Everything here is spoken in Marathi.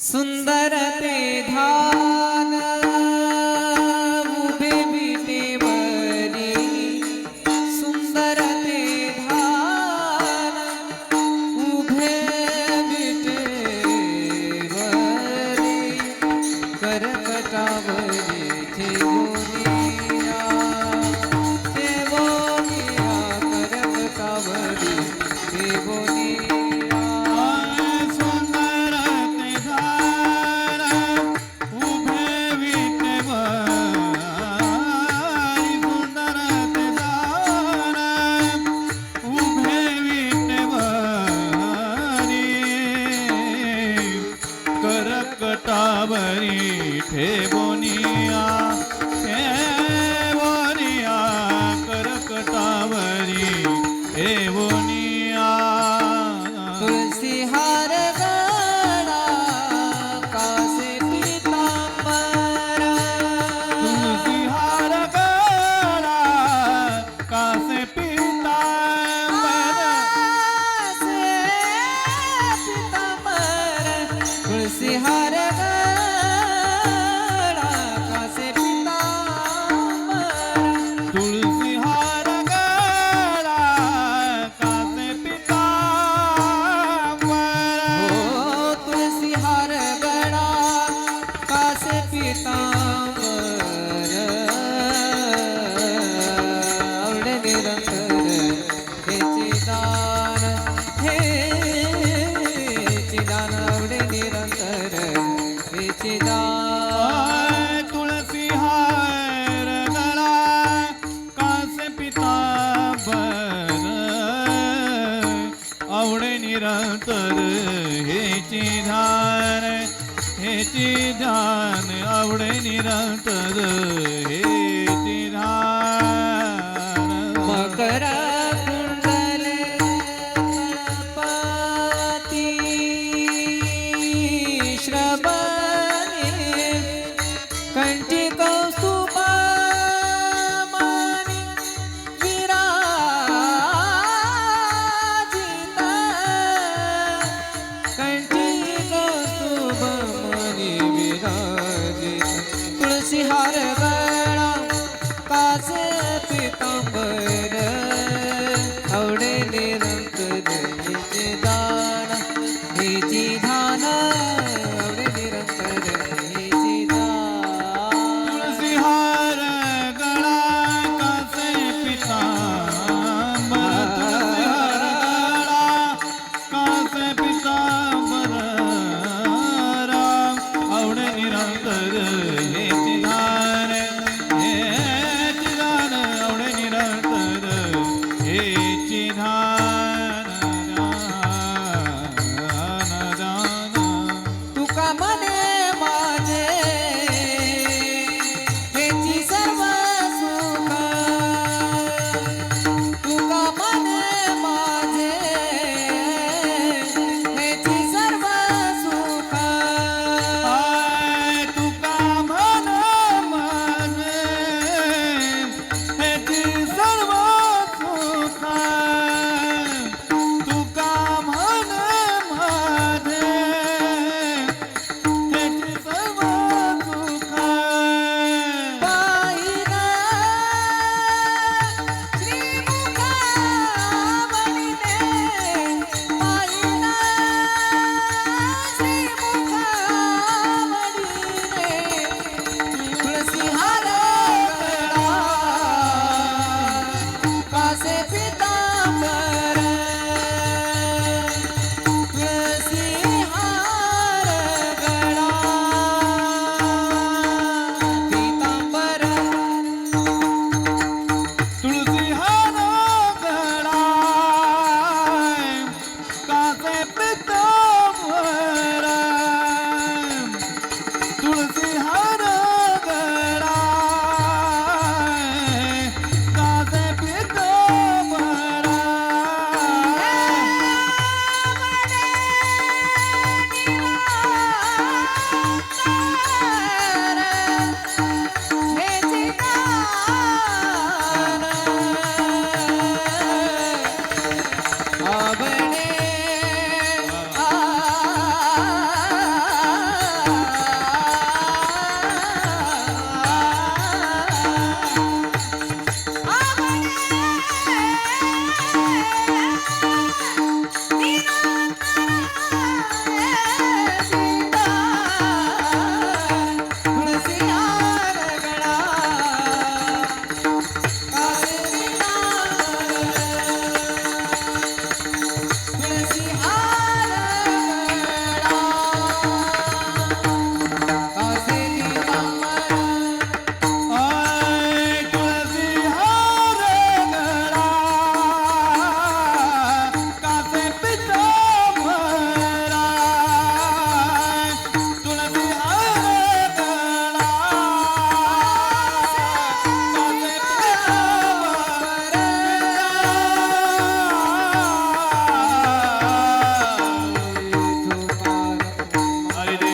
सुंदर सुन्दरते धा પ્રગટાવરી ઠેવોની निरंतर हेची ध्यान हेची ध्यान आवडे निरंतर हेची ध्यान मकर कुंडले पाती श्रबा Exclusive.